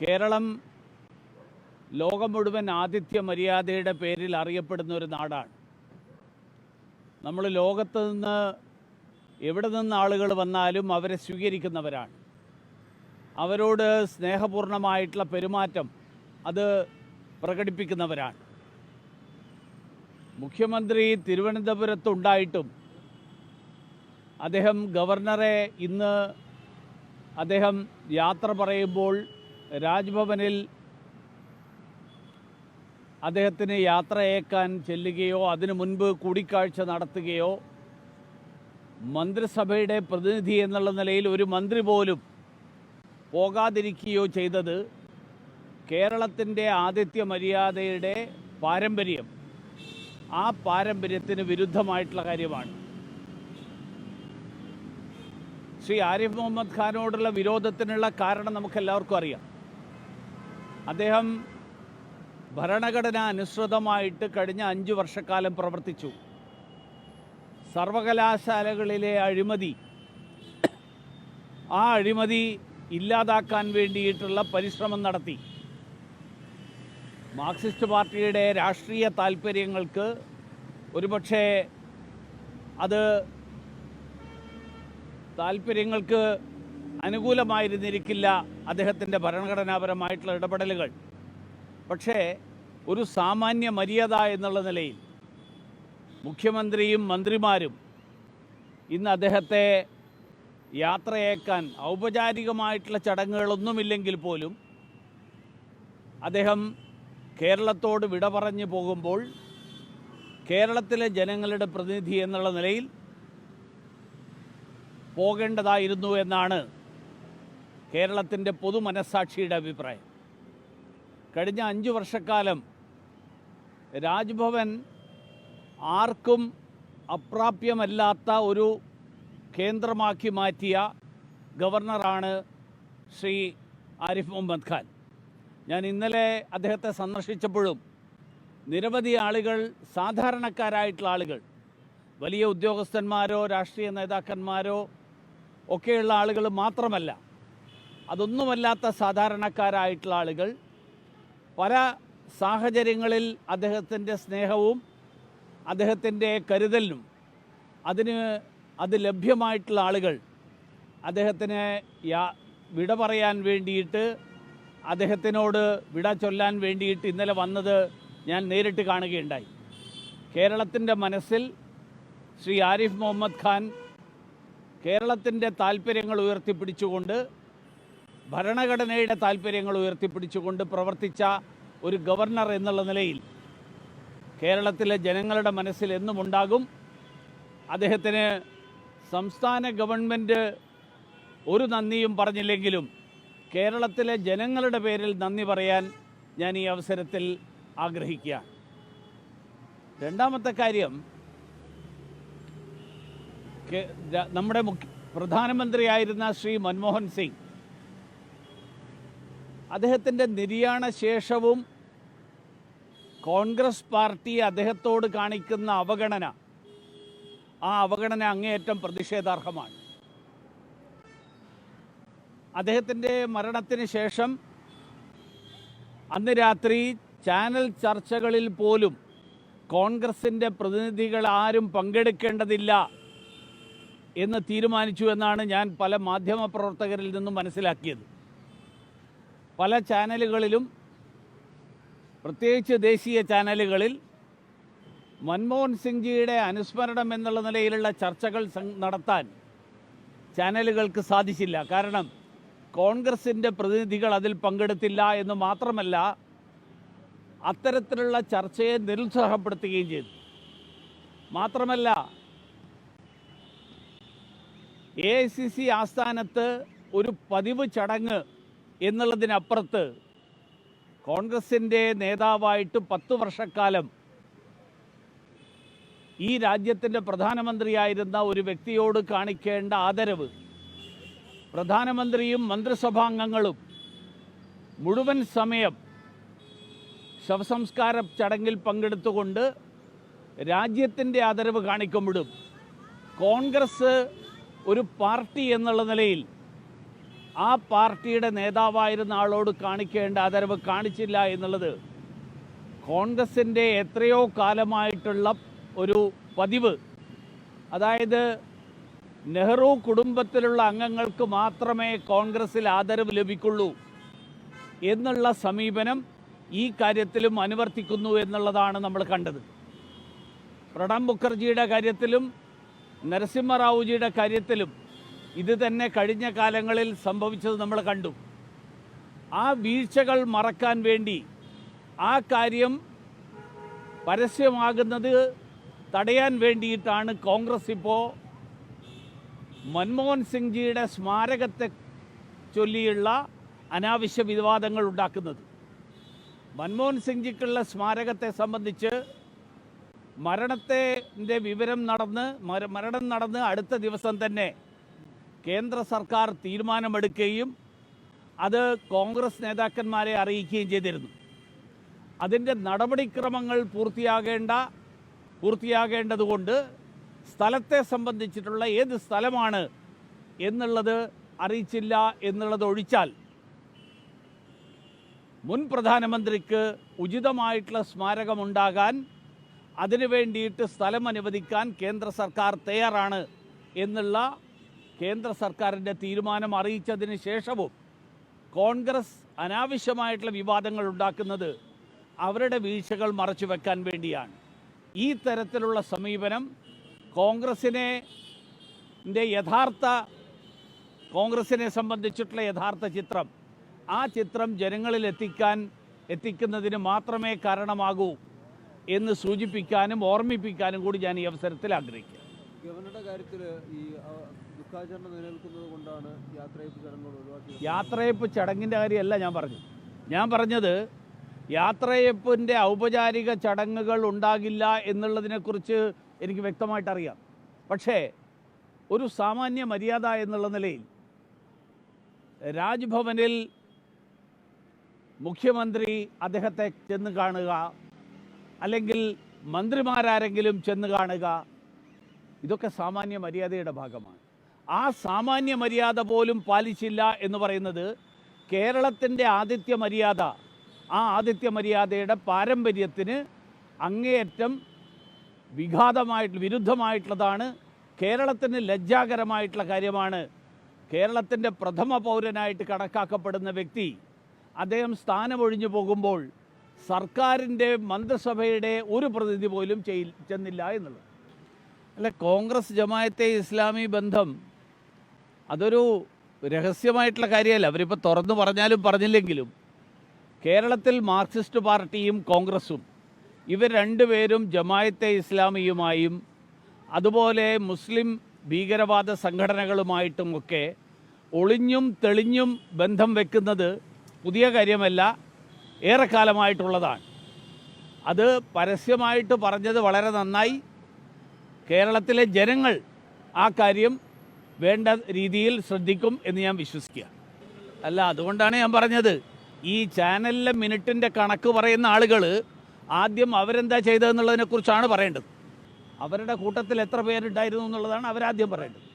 കേരളം ലോകം മുഴുവൻ ആതിഥ്യ മര്യാദയുടെ പേരിൽ അറിയപ്പെടുന്ന ഒരു നാടാണ്. നമ്മൾ ലോകത്ത് നിന്ന് എവിടെ നിന്ന് ആളുകൾ വന്നാലും അവരെ സ്വീകരിക്കുന്നവരാണ്. അവരോട് സ്നേഹപൂർണമായിട്ടുള്ള പെരുമാറ്റം അത് പ്രകടിപ്പിക്കുന്നവരാണ്. മുഖ്യമന്ത്രി തിരുവനന്തപുരത്തുണ്ടായിട്ടും അദ്ദേഹം ഗവർണറെ ഇന്ന് അദ്ദേഹം യാത്ര പറയുമ്പോൾ രാജ്ഭവനിൽ അദ്ദേഹത്തിന് യാത്രയേക്കാൻ ചെല്ലുകയോ അതിനു മുൻപ് കൂടിക്കാഴ്ച നടത്തുകയോ മന്ത്രിസഭയുടെ പ്രതിനിധി എന്നുള്ള നിലയിൽ ഒരു മന്ത്രി പോലും പോകാതിരിക്കുകയോ ചെയ്തത് കേരളത്തിന്റെ ആതിഥ്യ മര്യാദയുടെ പാരമ്പര്യം. ആ പാരമ്പര്യത്തിന് വിരുദ്ധമായിട്ടുള്ള കാര്യമാണ്. ശ്രീ ആരിഫ് മുഹമ്മദ് ഖാനോടുള്ള വിരോധത്തിനുള്ള കാരണം നമുക്കെല്ലാവർക്കും അറിയാം. അദ്ദേഹം ഭരണഘടന അനുസൃതമായിട്ട് കഴിഞ്ഞ അഞ്ച് വർഷക്കാലം പ്രവർത്തിച്ചു. സർവകലാശാലകളിലെ അഴിമതി ആ അഴിമതി ഇല്ലാതാക്കാൻ വേണ്ടിയിട്ടുള്ള പരിശ്രമം നടത്തി. മാർക്സിസ്റ്റ് പാർട്ടിയുടെ രാഷ്ട്രീയ താല്പര്യങ്ങൾക്ക് ഒരുപക്ഷെ അത് താല്പര്യങ്ങൾക്ക് അനുകൂലമായിരുന്നിരിക്കില്ല. അദ്ദേഹത്തിന്റെ ഭരണഘടനാപരമായിട്ടുള്ള ഇടപെടലുകൾ. പക്ഷേ ഒരു സാമാന്യ മര്യാദ എന്നുള്ള നിലയിൽ മുഖ്യമന്ത്രിയും മന്ത്രിമാരും ഇന്ന് അദ്ദേഹത്തെ യാത്രയേക്കാൻ ഔപചാരികമായിട്ടുള്ള ചടങ്ങുകളൊന്നുമില്ലെങ്കിൽ പോലും അദ്ദേഹം കേരളത്തോട് വിട പറഞ്ഞു പോകുമ്പോൾ കേരളത്തിലെ ജനങ്ങളുടെ പ്രതിനിധി എന്നുള്ള നിലയിൽ പോകേണ്ടതായിരുന്നു എന്നാണ് കേരളത്തിന്റെ പൊതുമനസാക്ഷിയുടെ അഭിപ്രായം. കഴിഞ്ഞ അഞ്ച് വർഷക്കാലം രാജ്ഭവൻ ആർക്കും അപ്രാപ്യമല്ലാത്ത ഒരു കേന്ദ്രമാക്കി മാറ്റിയ ഗവർണറാണ് ശ്രീ ആരിഫ് മുഹമ്മദ് ഖാൻ. ഞാൻ ഇന്നലെ അദ്ദേഹത്തെ സന്ദർശിച്ചപ്പോഴും നിരവധി ആളുകൾ സാധാരണക്കാരായിട്ടുള്ള ആളുകൾ വലിയ ഉദ്യോഗസ്ഥന്മാരോ രാഷ്ട്രീയ നേതാക്കന്മാരോ ഒക്കെയുള്ള ആളുകൾ മാത്രമല്ല അതൊന്നുമല്ലാത്ത സാധാരണക്കാരായിട്ടുള്ള ആളുകൾ. പല സാഹചര്യങ്ങളിൽ അദ്ദേഹത്തിന്റെ സ്നേഹവും അദ്ദേഹത്തിന്റെ കരുതലിനും അതിന് അത് ലഭ്യമായിട്ടുള്ള ആളുകൾ അദ്ദേഹത്തിന് യാ വിട പറയാൻ വേണ്ടിയിട്ട് അദ്ദേഹത്തിനോട് വിട ചൊല്ലാൻ വേണ്ടിയിട്ട് ഇന്നലെ വന്നത് ഞാൻ നേരിട്ട് കാണുകയുണ്ടായി. കേരളത്തിന്റെ മനസ്സിൽ ശ്രീ ആരിഫ് മുഹമ്മദ് ഖാൻ കേരളത്തിന്റെ താല്പര്യങ്ങൾ ഉയർത്തിപ്പിടിച്ചുകൊണ്ട് ഭരണഘടനയുടെ താല്പര്യങ്ങൾ ഉയർത്തിപ്പിടിച്ചുകൊണ്ട് പ്രവർത്തിച്ച ഒരു ഗവർണർ എന്നുള്ള നിലയിൽ കേരളത്തിലെ ജനങ്ങളുടെ മനസ്സിൽ എന്നും ഉണ്ടാകും. അദ്ദേഹത്തിന് സംസ്ഥാന ഗവൺമെന്റ് ഒരു നന്ദിയും പറഞ്ഞില്ലെങ്കിലും കേരളത്തിലെ ജനങ്ങളുടെ പേരിൽ നന്ദി പറയാൻ ഞാൻ ഈ അവസരത്തിൽ ആഗ്രഹിക്കുക രണ്ടാമത്തെ കാര്യം നമ്മുടെ മുഖ്യ പ്രധാനമന്ത്രിയായിരുന്ന ശ്രീ മൻമോഹൻ സിംഗ് അദ്ദേഹത്തിന്റെ നിര്യാണ ശേഷവും കോൺഗ്രസ് പാർട്ടി അദ്ദേഹത്തോട് കാണിക്കുന്ന അവഗണന ആ അവഗണന അങ്ങേയറ്റം പ്രതിഷേധാർഹമാണ്. അദ്ദേഹത്തിന്റെ മരണത്തിന് ശേഷം അന്ന് രാത്രി ചാനൽ ചർച്ചകളിൽ പോലും കോൺഗ്രസിന്റെ പ്രതിനിധികൾ ആരും പങ്കെടുക്കേണ്ടതില്ല എന്ന് തീരുമാനിച്ചു എന്നാണ് ഞാൻ പല മാധ്യമപ്രവർത്തകരിൽ നിന്നും മനസ്സിലാക്കിയത്. പല ചാനലുകളിലും പ്രത്യേകിച്ച് ദേശീയ ചാനലുകളിൽ മൻമോഹൻ സിംഗ്ജിയുടെ അനുസ്മരണം എന്നുള്ള നിലയിലുള്ള ചർച്ചകൾ നടത്താൻ ചാനലുകൾക്ക് സാധിച്ചില്ല. കാരണം കോൺഗ്രസിന്റെ പ്രതിനിധികൾ അതിൽ പങ്കെടുത്തില്ല എന്ന് മാത്രമല്ല അത്തരത്തിലുള്ള ചർച്ചയെ നിരുത്സാഹപ്പെടുത്തുകയും ചെയ്തു. മാത്രമല്ല എ ഐ സി സി ആസ്ഥാനത്ത് ഒരു പതിവ് ചടങ്ങ് എന്നുള്ളതിനപ്പുറത്ത് കോൺഗ്രസിന്റെ നേതാവായിട്ട് പത്തു വർഷക്കാലം ഈ രാജ്യത്തിന്റെ പ്രധാനമന്ത്രിയായിരുന്ന ഒരു വ്യക്തിയോട് കാണിക്കേണ്ട ആദരവ് പ്രധാനമന്ത്രിയും മന്ത്രിസഭാംഗങ്ങളും മുഴുവൻ സമയം ശവസംസ്കാര ചടങ്ങിൽ പങ്കെടുത്തുകൊണ്ട് രാജ്യത്തിന്റെ ആദരവ് കാണിക്കുമ്പോഴും കോൺഗ്രസ് ഒരു പാർട്ടി എന്നുള്ള നിലയിൽ ആ പാർട്ടിയുടെ നേതാവായിരുന്ന ആളോട് കാണിക്കേണ്ട ആദരവ് കാണിച്ചില്ല എന്നുള്ളത് കോൺഗ്രസിന്റെ എത്രയോ കാലമായിട്ടുള്ള ഒരു പതിവ്. അതായത് നെഹ്റു കുടുംബത്തിലുള്ള അംഗങ്ങൾക്ക് മാത്രമേ കോൺഗ്രസിൽ ആദരവ് ലഭിക്കുള്ളൂ എന്നുള്ള സമീപനം ഈ കാര്യത്തിലും അനുവർത്തിക്കുന്നു എന്നുള്ളതാണ് നമ്മൾ കണ്ടത്. പ്രണബ് മുഖർജിയുടെ കാര്യത്തിലും നരസിംഹറാവുജിയുടെ കാര്യത്തിലും ഇത് തന്നെ കഴിഞ്ഞ കാലങ്ങളിൽ സംഭവിച്ചത് നമ്മൾ കണ്ടു. ആ വീഴ്ചകൾ മറക്കാൻ വേണ്ടി ആ കാര്യം പരസ്യമാകുന്നത് തടയാൻ വേണ്ടിയിട്ടാണ് കോൺഗ്രസ് ഇപ്പോൾ മൻമോഹൻ സിംഗ് ജിയുടെ സ്മാരകത്തെ ചൊല്ലിയുള്ള അനാവശ്യ വിവാദങ്ങൾ ഉണ്ടാക്കുന്നത്. മൻമോഹൻ സിംഗ് ജിക്കുള്ള സ്മാരകത്തെ സംബന്ധിച്ച് മരണത്തെ വിവരം നടന്ന് മരണം നടന്ന് അടുത്ത ദിവസം തന്നെ കേന്ദ്ര സർക്കാർ തീരുമാനമെടുക്കുകയും അത് കോൺഗ്രസ് നേതാക്കന്മാരെ അറിയിക്കുകയും ചെയ്തിരുന്നു. അതിന്റെ നടപടിക്രമങ്ങൾ പൂർത്തിയാകേണ്ട പൂർത്തിയാകേണ്ടതുകൊണ്ട് സ്ഥലത്തെ സംബന്ധിച്ചിട്ടുള്ള ഏത് സ്ഥലമാണ് എന്നുള്ളത് അറിയിച്ചില്ല എന്നുള്ളത് ഒഴിച്ചാൽ മുൻ പ്രധാനമന്ത്രിക്ക് ഉചിതമായിട്ടുള്ള സ്മാരകമുണ്ടാകാൻ അതിനു വേണ്ടിയിട്ട് സ്ഥലം അനുവദിക്കാൻ കേന്ദ്ര സർക്കാർ തയ്യാറാണ് എന്നുള്ള കേന്ദ്ര സർക്കാരിന്റെ തീരുമാനം അറിയിച്ചതിന് ശേഷവും കോൺഗ്രസ് അനാവശ്യമായിട്ടുള്ള വിവാദങ്ങൾ ഉണ്ടാക്കുന്നത് അവരുടെ വീഴ്ചകൾ മറച്ചു വെക്കാൻ വേണ്ടിയാണ്. ഈ തരത്തിലുള്ള സമീപനം കോൺഗ്രസിനെ യഥാർത്ഥ കോൺഗ്രസിനെ സംബന്ധിച്ചിട്ടുള്ള യഥാർത്ഥ ചിത്രം ആ ചിത്രം ജനങ്ങളിൽ എത്തിക്കാൻ എത്തിക്കുന്നതിന് മാത്രമേ കാരണമാകൂ എന്ന് സൂചിപ്പിക്കാനും ഓർമ്മിപ്പിക്കാനും കൂടി ഞാൻ ഈ അവസരത്തിൽ ആഗ്രഹിക്കുക ഗവർണറുടെ കാര്യത്തിൽ ഈ ദുഃഖാചരണം നിലനിൽക്കുന്നത് കൊണ്ടാണ് യാത്രയപ്പ് ചടങ്ങുകൾ ഒഴിവാക്കിയത്. യാത്രയപ്പ് ചടങ്ങിന്റെ കാര്യമല്ല ഞാൻ പറഞ്ഞു ഞാൻ പറഞ്ഞത് യാത്രയപ്പിന്റെ ഔപചാരിക ചടങ്ങുകൾ ഉണ്ടാകില്ല എന്നുള്ളതിനെക്കുറിച്ച് എനിക്ക് വ്യക്തമായിട്ട് അറിയാം പക്ഷേ ഒരു സാമാന്യ മര്യാദ എന്നുള്ള നിലയിൽ രാജ്ഭവനിൽ മുഖ്യമന്ത്രി അദ്ദേഹത്തെ ചെന്ന് കാണുക അല്ലെങ്കിൽ മന്ത്രിമാരാരെങ്കിലും ചെന്ന് കാണുക ഇതൊക്കെ സാമാന്യ മര്യാദയുടെ ഭാഗമാണ്. ആ സാമാന്യ മര്യാദ പോലും പാലിച്ചില്ല എന്ന് പറയുന്നത് കേരളത്തിന്റെ ആതിഥ്യ മര്യാദ ആ ആതിഥ്യ മര്യാദയുടെ പാരമ്പര്യത്തിന് അങ്ങേയറ്റം വിഘാതമായിട്ട് വിരുദ്ധമായിട്ടുള്ളതാണ് കേരളത്തിന് ലജ്ജാകരമായിട്ടുള്ള കാര്യമാണ്. കേരളത്തിന്റെ പ്രഥമ പൗരനായിട്ട് കണക്കാക്കപ്പെടുന്ന വ്യക്തി അദ്ദേഹം സ്ഥാനമൊഴിഞ്ഞു പോകുമ്പോൾ സർക്കാരിന്റെ മന്ത്രിസഭയുടെ ഒരു പ്രതിനിധി പോലും ചെയ് ചെന്നില്ല എന്നുള്ളത്. അല്ല കോൺഗ്രസ് ജമായത്തെ ഇസ്ലാമി ബന്ധം അതൊരു രഹസ്യമായിട്ടുള്ള കാര്യമല്ല. അവരിപ്പോൾ തുറന്നു പറഞ്ഞാലും പറഞ്ഞില്ലെങ്കിലും കേരളത്തിൽ മാർക്സിസ്റ്റ് പാർട്ടിയും കോൺഗ്രസും ഇവർ രണ്ടുപേരും ജമായത്തെ ഇസ്ലാമിയുമായും അതുപോലെ മുസ്ലിം ഭീകരവാദ സംഘടനകളുമായിട്ടുമൊക്കെ ഒളിഞ്ഞും തെളിഞ്ഞും ബന്ധം വെക്കുന്നത് പുതിയ കാര്യമല്ല ഏറെക്കാലമായിട്ടുള്ളതാണ്. അത് പരസ്യമായിട്ട് പറഞ്ഞത് വളരെ നന്നായി. കേരളത്തിലെ ജനങ്ങൾ ആ കാര്യം വേണ്ട രീതിയിൽ ശ്രദ്ധിക്കും എന്ന് ഞാൻ വിശ്വസിക്കുക അല്ല അതുകൊണ്ടാണ് ഞാൻ പറഞ്ഞത്. ഈ ചാനലിലെ മിനിറ്റിന്റെ കണക്ക് പറയുന്ന ആളുകൾ ആദ്യം അവരെന്താ ചെയ്തതെന്നുള്ളതിനെക്കുറിച്ചാണ് പറയേണ്ടത്. അവരുടെ കൂട്ടത്തിൽ എത്ര പേരുണ്ടായിരുന്നു എന്നുള്ളതാണ് അവരാദ്യം പറയേണ്ടത്.